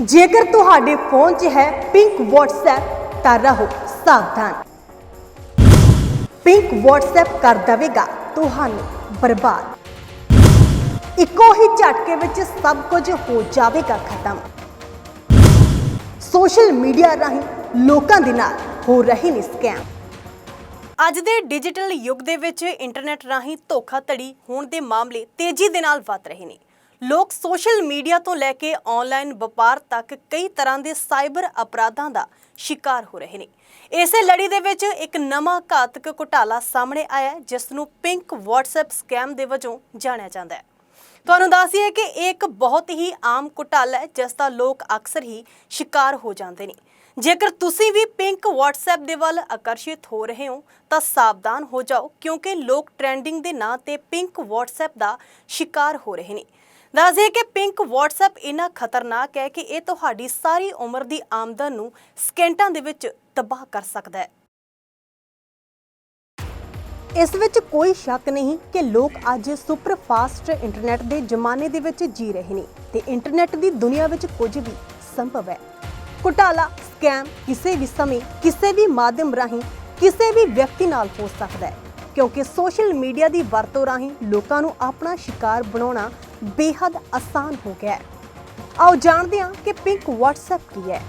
ਜੇਕਰ ਤੁਹਾਡੇ ਫੋਨ 'ਚ ਹੈ ਪਿੰਕ WhatsApp, ਤਾਂ ਰਹੋ ਸਾਵਧਾਨ। ਪਿੰਕ WhatsApp ਕਰ ਦੇਵੇਗਾ ਤੁਹਾਨੂੰ ਬਰਬਾਦ। ਇੱਕੋ ਹੀ ਝਟਕੇ ਵਿੱਚ ਸਭ ਕੁਝ ਹੋ ਜਾਵੇਗਾ ਖਤਮ। ਸੋਸ਼ਲ ਮੀਡੀਆ ਰਾਹੀਂ ਲੋਕਾਂ ਦੇ ਨਾਲ ਹੋ ਰਹੇ ਨੇ ਸਕੈਮ। ਅੱਜ ਦੇ ਡਿਜੀਟਲ ਯੁੱਗ ਦੇ ਵਿੱਚ ਇੰਟਰਨੈਟ ਰਾਹੀਂ ਧੋਖਾਧੜੀ ਹੋਣ ਦੇ ਮਾਮਲੇ ਤੇਜ਼ੀ ਦੇ ਨਾਲ ਵੱਧ ਰਹੇ ਨੇ। ਲੋਕ ਸੋਸ਼ਲ ਮੀਡੀਆ ਤੋਂ ਲੈ ਕੇ ਆਨਲਾਈਨ ਵਪਾਰ ਤੱਕ ਕਈ ਤਰ੍ਹਾਂ ਦੇ ਸਾਈਬਰ ਅਪਰਾਧਾਂ ਦਾ ਸ਼ਿਕਾਰ ਹੋ ਰਹੇ ਨੇ। ਇਸੇ ਲੜੀ ਦੇ ਵਿੱਚ ਇੱਕ ਨਵਾਂ ਘਾਤਕ ਘੁਟਾਲਾ ਸਾਹਮਣੇ ਆਇਆ ਜਿਸ ਨੂੰ ਪਿੰਕ WhatsApp ਸਕੈਮ ਦੇ ਵਜੋਂ ਜਾਣਿਆ ਜਾਂਦਾ ਹੈ। ਤੁਹਾਨੂੰ ਦੱਸੀਏ ਕਿ ਇਹ ਇੱਕ ਬਹੁਤ ਹੀ ਆਮ ਘੁਟਾਲਾ ਹੈ, ਜਿਸ ਦਾ ਲੋਕ ਅਕਸਰ ਹੀ ਸ਼ਿਕਾਰ ਹੋ ਜਾਂਦੇ ਨੇ। ਜੇਕਰ ਤੁਸੀਂ ਵੀ ਪਿੰਕ WhatsApp ਦੇ ਵੱਲ ਆਕਰਸ਼ਿਤ ਹੋ ਰਹੇ ਹੋ, ਤਾਂ ਸਾਵਧਾਨ ਹੋ ਜਾਓ, ਕਿਉਂਕਿ ਲੋਕ ਟ੍ਰੈਂਡਿੰਗ ਦੇ ਨਾਂ ਤੇ ਪਿੰਕ WhatsApp ਦਾ ਸ਼ਿਕਾਰ ਹੋ ਰਹੇ ਨੇ। ਦੱਸਦੇ ਕਿ ਪਿੰਕ WhatsApp ਇੰਨਾ ਖਤਰਨਾਕ ਹੈ ਕਿ ਇਹ ਤੁਹਾਡੀ ਸਾਰੀ ਉਮਰ ਦੀ ਆਮਦਨ ਨੂੰ ਸਕਿੰਟਾਂ ਦੇ ਵਿੱਚ ਤਬਾਹ ਕਰ ਸਕਦਾ ਹੈ। ਇਸ ਵਿੱਚ ਕੋਈ ਸ਼ੱਕ ਨਹੀਂ ਕਿ ਲੋਕ ਅੱਜ ਸੁਪਰ ਫਾਸਟ ਇੰਟਰਨੈਟ ਦੇ ਜ਼ਮਾਨੇ ਦੇ ਵਿੱਚ ਜੀ ਰਹੇ ਨੇ ਤੇ ਇੰਟਰਨੈਟ ਦੀ ਦੁਨੀਆ ਵਿੱਚ ਕੁਝ ਵੀ ਸੰਭਵ ਹੈ। ਘੁਟਾਲਾ, ਸਕੈਮ ਕਿਸੇ ਵੀ ਸਮੇਂ, ਕਿਸੇ ਵੀ ਮਾਧਿਅਮ ਰਾਹੀਂ, ਕਿਸੇ ਵੀ ਵਿਅਕਤੀ ਨਾਲ ਹੋ ਸਕਦਾ ਹੈ, ਕਿਉਂਕਿ ਸੋਸ਼ਲ ਮੀਡੀਆ ਦੀ ਵਰਤੋਂ ਰਾਹੀਂ ਲੋਕਾਂ ਨੂੰ ਆਪਣਾ ਸ਼ਿਕਾਰ ਬਣਾਉਣਾ ਬੇहद ਆਸਾਨ ਹੋ ਗਿਆ ਹੈ। ਆਓ ਜਾਣਦੇ ਹਾਂ ਕਿ ਪਿੰਕ WhatsApp ਕੀ ਹੈ।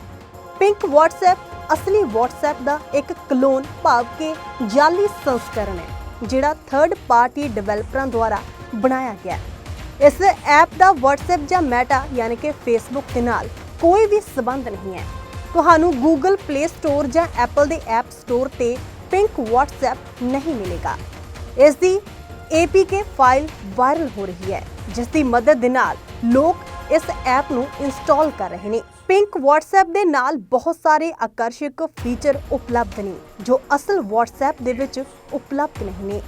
ਪਿੰਕ WhatsApp ਅਸਲੀ WhatsApp ਦਾ ਇੱਕ ਕਲੋਨ ਭਾਵ ਕਿ ਜਾਲੀ ਸੰਸਕਰਣ ਹੈ, ਜਿਹੜਾ ਥਰਡ ਪਾਰਟੀ ਡਿਵੈਲਪਰਾਂ ਦੁਆਰਾ ਬਣਾਇਆ ਗਿਆ ਹੈ। ਇਸ ਐਪ ਦਾ WhatsApp ਜਾਂ Meta ਯਾਨੀ ਕਿ Facebook ਦੇ ਨਾਲ ਕੋਈ ਵੀ ਸਬੰਧ ਨਹੀਂ ਹੈ। ਤੁਹਾਨੂੰ Google Play Store ਜਾਂ Apple ਦੇ App Store ਤੇ ਪਿੰਕ WhatsApp ਨਹੀਂ ਮਿਲੇਗਾ। ਇਸ ਦੀ APK ਫਾਈਲ ਵਾਇਰਲ ਹੋ ਰਹੀ ਹੈ ਜਿਸ ਦੀ ਮਦਦ ਦੇ ਨਾਲ ਲੋਕ ਇਸ ਐਪ ਨੂੰ ਇੰਸਟਾਲ ਕਰ ਰਹੇ ਨੇ। ਪਿੰਕ WhatsApp ਦੇ ਨਾਲ ਬਹੁਤ ਸਾਰੇ ਆਕਰਸ਼ਕ ਫੀਚਰ ਉਪਲਬਧ ਨੇ, ਜੋ ਅਸਲ WhatsApp ਦੇ ਵਿੱਚ ਉਪਲਬਧ ਨਹੀਂ ਨੇ।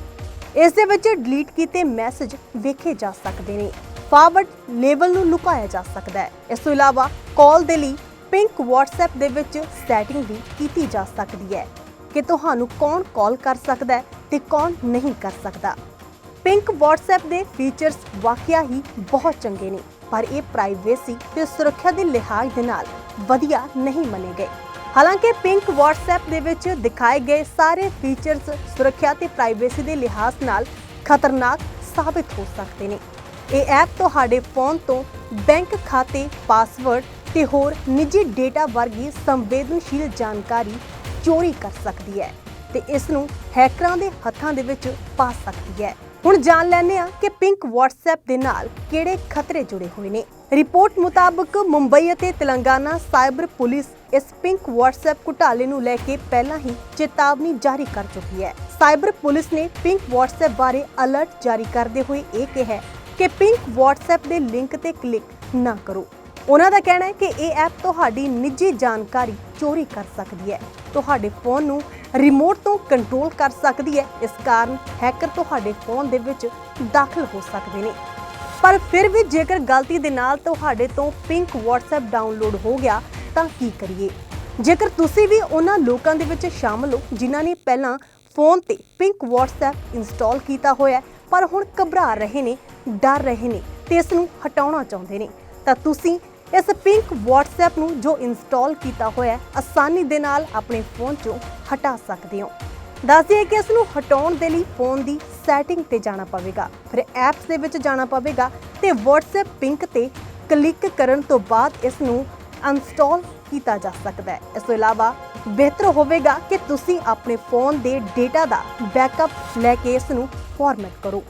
ਇਸ ਦੇ ਵਿੱਚ ਡਿਲੀਟ ਕੀਤੇ ਮੈਸੇਜ ਵੇਖੇ ਜਾ ਸਕਦੇ ਨੇ। ਫਾਰਵਰਡ ਲੇਬਲ ਨੂੰ ਲੁਕਾਇਆ ਜਾ ਸਕਦਾ ਹੈ। ਇਸ ਤੋਂ ਇਲਾਵਾ ਕਾਲ ਦੇ ਲਈ ਪਿੰਕ WhatsApp ਦੇ ਵਿੱਚ ਸੈਟਿੰਗ ਵੀ ਕੀਤੀ ਜਾ ਸਕਦੀ ਹੈ। ਕਿ ਤੁਹਾਨੂੰ ਕੌਣ ਕਾਲ ਕਰ ਸਕਦਾ ਹੈ ਤੇ ਕੌਣ ਨਹੀਂ ਕਰ ਸਕਦਾ। ਪਿੰਕ WhatsApp ਦੇ ਫੀਚਰਸ ਵਾਕਿਆ ਹੀ ਬਹੁਤ ਚੰਗੇ ਨੇ, ਪਰ ਇਹ ਪ੍ਰਾਈਵੇਸੀ ਤੇ ਸੁਰੱਖਿਆ ਦੇ ਲਿਹਾਜ਼ ਦੇ ਨਾਲ ਵਧੀਆ ਨਹੀਂ ਮੰਨੇ ਗਏ। ਹਾਲਾਂਕਿ ਪਿੰਕ WhatsApp ਦੇ ਵਿੱਚ ਦਿਖਾਏ ਗਏ ਸਾਰੇ ਫੀਚਰਸ ਸੁਰੱਖਿਆ ਤੇ ਪ੍ਰਾਈਵੇਸੀ ਦੇ ਲਿਹਾਜ਼ ਨਾਲ ਖਤਰਨਾਕ ਸਾਬਿਤ ਹੋ ਸਕਦੇ ਨੇ। ਇਹ ਐਪ ਤੁਹਾਡੇ ਫੋਨ ਤੋਂ ਬੈਂਕ ਖਾਤੇ ਪਾਸਵਰਡ ਤੇ ਹੋਰ ਨਿੱਜੀ ਡੇਟਾ ਵਰਗੀ ਸੰਵੇਦਨਸ਼ੀਲ ਜਾਣਕਾਰੀ ਚੋਰੀ ਕਰ ਸਕਦੀ ਹੈ ਤੇ ਇਸ ਨੂੰ ਹੈਕਰਾਂ ਦੇ ਹੱਥਾਂ ਦੇ ਵਿੱਚ ਪਾ ਸਕਦੀ ਹੈ। ਹੁਣ ਜਾਣ ਲੈਂਦੇ ਆ ਕਿ ਪਿੰਕ WhatsApp ਦੇ ਨਾਲ ਕਿਹੜੇ ਖਤਰੇ ਜੁੜੇ ਹੋਏ ਨੇ। ਰਿਪੋਰਟ ਮੁਤਾਬਕ ਮੁੰਬਈ ਅਤੇ ਤੇਲੰਗਾਨਾ ਸਾਈਬਰ ਪੁਲਿਸ ਇਸ ਪਿੰਕ WhatsApp ਘੁਟਾਲੇ ਨੂੰ ਲੈ ਕੇ ਪਹਿਲਾਂ ਹੀ ਚੇਤਾਵਨੀ ਜਾਰੀ ਕਰ ਚੁੱਕੀ ਹੈ। ਸਾਈਬਰ ਪੁਲਿਸ ਨੇ ਪਿੰਕ WhatsApp ਬਾਰੇ ਅਲਰਟ ਜਾਰੀ ਕਰਦੇ ਹੋਏ ਇਹ ਕਿਹਾ ਕਿ ਪਿੰਕ WhatsApp ਦੇ ਲਿੰਕ ਤੇ ਕਲਿੱਕ ਨਾ ਕਰੋ। ਉਹਨਾਂ ਦਾ ਕਹਿਣਾ ਹੈ ਕਿ ਇਹ ਐਪ ਤੁਹਾਡੀ ਨਿੱਜੀ ਜਾਣਕਾਰੀ ਚੋਰੀ ਕਰ ਸਕਦੀ ਹੈ। ਤੁਹਾਡੇ ਫੋਨ ਨੂੰ ਰਿਮੋਟ ਤੋਂ ਕੰਟਰੋਲ ਕਰ ਸਕਦੀ ਹੈ। ਇਸ ਕਾਰਨ ਹੈਕਰ ਤੁਹਾਡੇ ਫੋਨ ਦੇ ਵਿੱਚ ਦਾਖਲ ਹੋ ਸਕਦੇ ਨੇ। ਪਰ ਫਿਰ ਵੀ ਜੇਕਰ ਗਲਤੀ ਦੇ ਨਾਲ ਤੁਹਾਡੇ ਤੋਂ ਪਿੰਕ WhatsApp ਡਾਊਨਲੋਡ ਹੋ ਗਿਆ, ਤਾਂ ਕੀ ਕਰੀਏ? ਜੇਕਰ ਤੁਸੀਂ ਵੀ ਉਹਨਾਂ ਲੋਕਾਂ ਦੇ ਵਿੱਚ ਸ਼ਾਮਲ ਹੋ, ਜਿਨ੍ਹਾਂ ਨੇ ਪਹਿਲਾਂ ਫੋਨ ਤੇ ਪਿੰਕ WhatsApp ਇੰਸਟਾਲ ਕੀਤਾ ਹੋਇਆ ਪਰ ਹੁਣ ਘਬਰਾ ਰਹੇ ਨੇ, ਡਰ ਰਹੇ ਨੇ ਤੇ ਇਸ ਨੂੰ ਹਟਾਉਣਾ ਚਾਹੁੰਦੇ ਨੇ, ਤਾਂ ਤੁਸੀਂ ਇਸ ਪਿੰਕ WhatsApp ਨੂੰ ਜੋ ਇੰਸਟਾਲ ਕੀਤਾ ਹੋਇਆ ਹੈ, ਆਸਾਨੀ ਦੇ ਨਾਲ ਆਪਣੇ ਫੋਨ 'ਚੋਂ ਹਟਾ ਸਕਦੇ ਹੋ। ਦੱਸ ਕਿ ਇਸ ਨੂੰ ਹਟਾਉਣ ਦੇ ਲਈ ਫੋਨ ਦੀ ਸੈਟਿੰਗ ਤੇ ਜਾਣਾ ਪਵੇਗਾ। ਫਿਰ ਐਪਸ ਦੇ ਵਿੱਚ ਜਾਣਾ ਪਵੇਗਾ ਤੇ WhatsApp ਪਿੰਕ ਤੇ ਕਲਿੱਕ ਕਰਨ ਤੋਂ ਬਾਅਦ ਇਸ ਨੂੰ ਅਨਸਟਾਲ ਕੀਤਾ ਜਾ ਸਕਦਾ ਹੈ। ਇਸ ਤੋਂ ਇਲਾਵਾ ਬਿਹਤਰ ਹੋਵੇਗਾ ਕਿ ਤੁਸੀਂ ਆਪਣੇ ਫੋਨ ਦੇ ਡੇਟਾ ਦਾ ਬੈਕਅਪ ਲੈ ਕੇ ਇਸ ਨੂੰ ਫਾਰਮੈਟ ਕਰੋ।